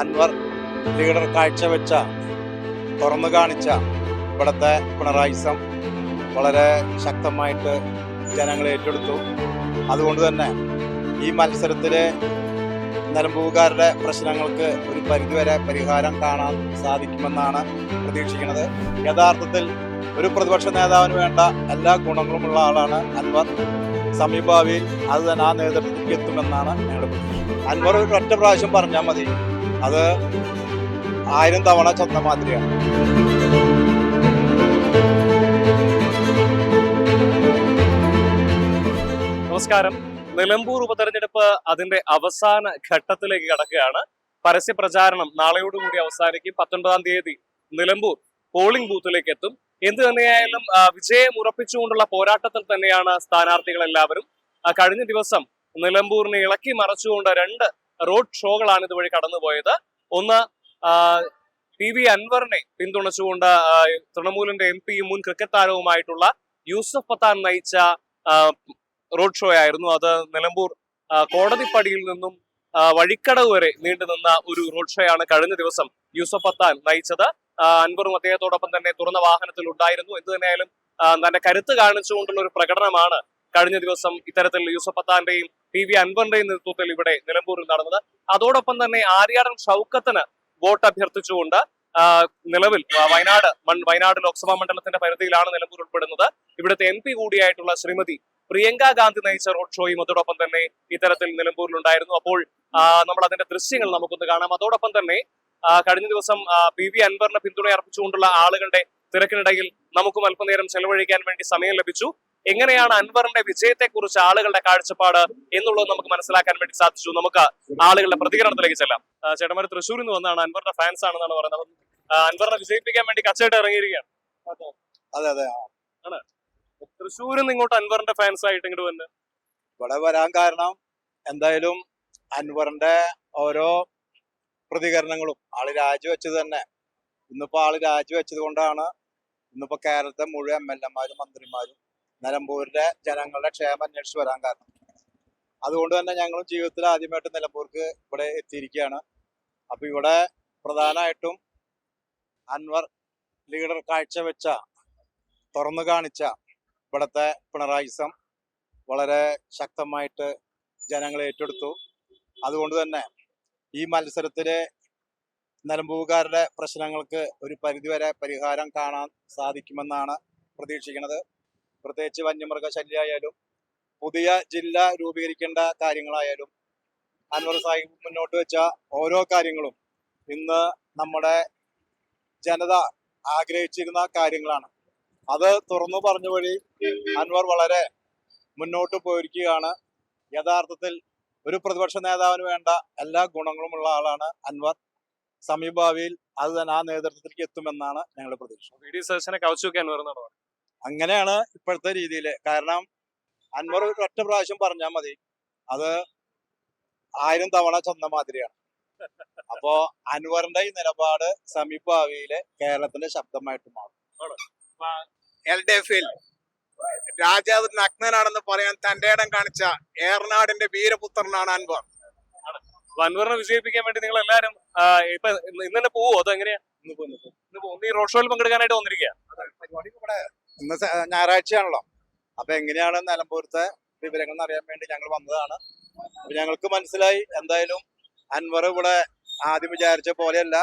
Anwar leader കാഴ്ചവെച്ച തുറന്നു കാണിച്ച ഇവിടുത്തെ പിണറായിസം വളരെ ശക്തമായിട്ട് ജനങ്ങൾ ഏറ്റെടുത്തു. അതുകൊണ്ട് തന്നെ ഈ മത്സരത്തിൽ നിലമ്പൂകാരുടെ പ്രശ്നങ്ങൾക്ക് ഒരു പരിധിവരെ പരിഹാരം കാണാൻ സാധിക്കുമെന്നാണ് പ്രതീക്ഷിക്കുന്നത്. യഥാർത്ഥത്തിൽ ഒരു പ്രതിപക്ഷ നേതാവിന് വേണ്ട എല്ലാ ഗുണങ്ങളുമുള്ള ആളാണ് അൻവർ. സമീപഭാവിയിൽ അത് തന്നെ ആ നേതൃത്വത്തിലേക്ക് എത്തുമെന്നാണ് ഞങ്ങളുടെ അൻവർ ഒരു ഒറ്റ പ്രാവശ്യം പറഞ്ഞാൽ മതി. അത് ആയിരം തവണ ചെന്ന മാതിരിയാണ്. നമസ്കാരം. നിലമ്പൂർ ഉപതെരഞ്ഞെടുപ്പ് അതിന്റെ അവസാന ഘട്ടത്തിലേക്ക് കടക്കുകയാണ്. പരസ്യ പ്രചാരണം നാളെയോടുകൂടി അവസാനിക്കും. പത്തൊൻപതാം തീയതി നിലമ്പൂർ പോളിംഗ് ബൂത്തിലേക്ക് എത്തും. എന്ത് തന്നെയായാലും വിജയം ഉറപ്പിച്ചുകൊണ്ടുള്ള പോരാട്ടത്തിൽ തന്നെയാണ് സ്ഥാനാർത്ഥികൾ എല്ലാവരും കഴിഞ്ഞ ദിവസം നിലമ്പൂരിനെ ഇളക്കി മറച്ചുകൊണ്ട് രണ്ട് റോഡ് ഷോകളാണ് ഇതുവഴി കടന്നുപോയത്. ഒന്ന് പി വി അൻവറിനെ പിന്തുണച്ചുകൊണ്ട് തൃണമൂലിന്റെ എം പിയും മുൻ ക്രിക്കറ്റ് താരവുമായിട്ടുള്ള യൂസഫ് പത്താൻ നയിച്ച റോഡ് ഷോ ആയിരുന്നു. അത് നിലമ്പൂർ കോടതിപ്പടിയിൽ നിന്നും വഴിക്കടവ് വരെ നീണ്ടുനിന്ന ഒരു റോഡ് ഷോ ആണ് കഴിഞ്ഞ ദിവസം യൂസഫ് പത്താൻ നയിച്ചത്. അൻവറും അദ്ദേഹത്തോടൊപ്പം തന്നെ തുറന്ന വാഹനത്തിൽ ഉണ്ടായിരുന്നു. എന്ത് തന്നെയായാലും തന്റെ കരുത്ത് കാണിച്ചുകൊണ്ടുള്ള ഒരു പ്രകടനമാണ് കഴിഞ്ഞ ദിവസം ഇത്തരത്തിൽ യൂസഫ് പത്താന്റെയും പി വി അൻപന്റെ നേതൃത്വത്തിൽ ഇവിടെ നിലമ്പൂരിൽ നടന്നത്. അതോടൊപ്പം തന്നെ ആര്യാടൻ ഷൗക്കത്തിന് വോട്ട് അഭ്യർത്ഥിച്ചുകൊണ്ട് നിലവിൽ വയനാട് വയനാട് ലോക്സഭാ മണ്ഡലത്തിന്റെ പരിധിയിലാണ് നിലമ്പൂർ ഉൾപ്പെടുന്നത്. ഇവിടുത്തെ എം പി കൂടിയായിട്ടുള്ള ശ്രീമതി പ്രിയങ്ക ഗാന്ധി നയിച്ച റോഡ് ഷോയും അതോടൊപ്പം തന്നെ ഇത്തരത്തിൽ നിലമ്പൂരിലുണ്ടായിരുന്നു. അപ്പോൾ നമ്മൾ അതിന്റെ ദൃശ്യങ്ങൾ നമുക്കൊന്ന് കാണാം. അതോടൊപ്പം തന്നെ കഴിഞ്ഞ ദിവസം പി വി അൻവറിന് പിന്തുണ അർപ്പിച്ചുകൊണ്ടുള്ള ആളുകളുടെ തിരക്കിനിടയിൽ നമുക്കും അല്പനേരം ചെലവഴിക്കാൻ വേണ്ടി സമയം ലഭിച്ചു. എങ്ങനെയാണ് അൻവറിന്റെ വിജയത്തെക്കുറിച്ച് ആളുകളുടെ കാഴ്ചപ്പാട് എന്നുള്ളത് നമുക്ക് മനസ്സിലാക്കാൻ വേണ്ടി സാധിച്ചു. നമുക്ക് ആളുകളുടെ പ്രതികരണത്തിലേക്ക് ചെല്ലാം. ചേട്ടന്മാർ തൃശ്ശൂരിൽ നിന്ന് വന്നാണ്. അൻവറിന്റെ ഫാൻസ് ആണെന്നാണ് പറയുന്നത്. അൻവറിനെ വിജയിപ്പിക്കാൻ വേണ്ടി കച്ചവടം ഇറങ്ങിയിരിക്കുകയാണ്. അതെ. അതെ തൃശ്ശൂരിൽ നിന്ന് ഇങ്ങോട്ട് അൻവറിന്റെ ഫാൻസ് ആയിട്ട് ഇങ്ങോട്ട് വന്ന്? ഇവിടെ വരാൻ കാരണം എന്തായാലും അൻവറിന്റെ ഓരോ പ്രതികരണങ്ങളും ആൾ രാജിവെച്ചത് തന്നെ. ഇന്നിപ്പോ ആൾ രാജിവെച്ചത് കൊണ്ടാണ് ഇന്നിപ്പോ കേരളത്തെ മുഴുവൻ എം എൽ എമാരും മന്ത്രിമാരും നിലമ്പൂരിന്റെ ജനങ്ങളുടെ ക്ഷേമം അന്വേഷിച്ച് വരാൻ കാരണം. അതുകൊണ്ട് തന്നെ ഞങ്ങളും ജീവിതത്തിൽ ആദ്യമായിട്ട് നിലമ്പൂർക്ക് ഇവിടെ എത്തിയിരിക്കുകയാണ്. അപ്പോൾ ഇവിടെ പ്രധാനമായിട്ടും അൻവർ ലീഡർ കാഴ്ചവെച്ച തുറന്നു കാണിച്ച ഇവിടുത്തെ പിണറായിസം വളരെ ശക്തമായിട്ട് ജനങ്ങൾ ഏറ്റെടുത്തു. അതുകൊണ്ട് തന്നെ ഈ മത്സരത്തിലെ നിലമ്പൂകാരുടെ പ്രശ്നങ്ങൾക്ക് ഒരു പരിധിവരെ പരിഹാരം കാണാൻ സാധിക്കുമെന്നാണ് പ്രതീക്ഷിക്കുന്നത്. പ്രത്യേകിച്ച് വന്യമൃഗ ശല്യമായാലും പുതിയ ജില്ല രൂപീകരിക്കേണ്ട കാര്യങ്ങളായാലും അൻവർ സാഹിബ് മുന്നോട്ട് വെച്ച ഓരോ കാര്യങ്ങളും ഇന്ന് നമ്മുടെ ജനത ആഗ്രഹിച്ചിരുന്ന കാര്യങ്ങളാണ്. അത് തുറന്നു പറഞ്ഞ വഴി അൻവർ വളരെ മുന്നോട്ട് പോയിരിക്കുകയാണ്. യഥാർത്ഥത്തിൽ ഒരു പ്രതിപക്ഷ നേതാവിന് വേണ്ട എല്ലാ ഗുണങ്ങളുമുള്ള ആളാണ് അൻവർ. സമീപഭാവിയിൽ അത് തന്നെ ആ നേതൃത്വത്തിലേക്ക് എത്തുമെന്നാണ് ഞങ്ങളുടെ പ്രതീക്ഷ. വി ഡി കവച്ചു വെക്കാൻ വരുന്നത് അങ്ങനെയാണ് ഇപ്പോഴത്തെ രീതിയിൽ കാരണം അൻവർ ഒറ്റ പ്രാവശ്യം പറഞ്ഞാൽ മതി. അത് ആയിരം തവണ ചെന്ന മാതിരിയാണ്. അപ്പോ അൻവറിന്റെ ഈ നിലപാട് സമീപഭാവിയിലെ കേരളത്തിന്റെ ശബ്ദമായിട്ട് മാറും. എൽ ഡി എഫിൽ രാജാവ് നഗ്നനാണെന്ന് പറയാൻ തന്റെ ഇടം കാണിച്ച ഏറനാടിന്റെ വീരപുത്രനാണ് അൻവർ. അൻവറിനെ വിജയിപ്പിക്കാൻ വേണ്ടി നിങ്ങൾ എല്ലാരും ഇപ്പൊ ഇന്നലെ ഇന്ന് തന്നെ പോവോ? അതോ എങ്ങനെയാ? ഈ റോഡ് ഷോയിൽ പങ്കെടുക്കാനായിട്ട് വന്നിരിക്കുക ഇന്ന് ഞായറാഴ്ചയാണല്ലോ. അപ്പൊ എങ്ങനെയാണ് നിലമ്പൂരത്തെ വിവരങ്ങൾ അറിയാൻ വേണ്ടി ഞങ്ങൾ വന്നതാണ്. അപ്പൊ ഞങ്ങൾക്ക് മനസ്സിലായി എന്തായാലും അൻവർ ഇവിടെ ആദ്യം വിചാരിച്ച പോലെയല്ല.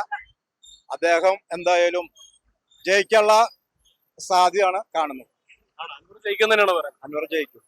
അദ്ദേഹം എന്തായാലും ജയിക്കാനുള്ള സാധ്യതയാണ് കാണുന്നത്. അൻവർ ജയിക്കുന്നതിനാണ് അൻവർ ജയിക്കും.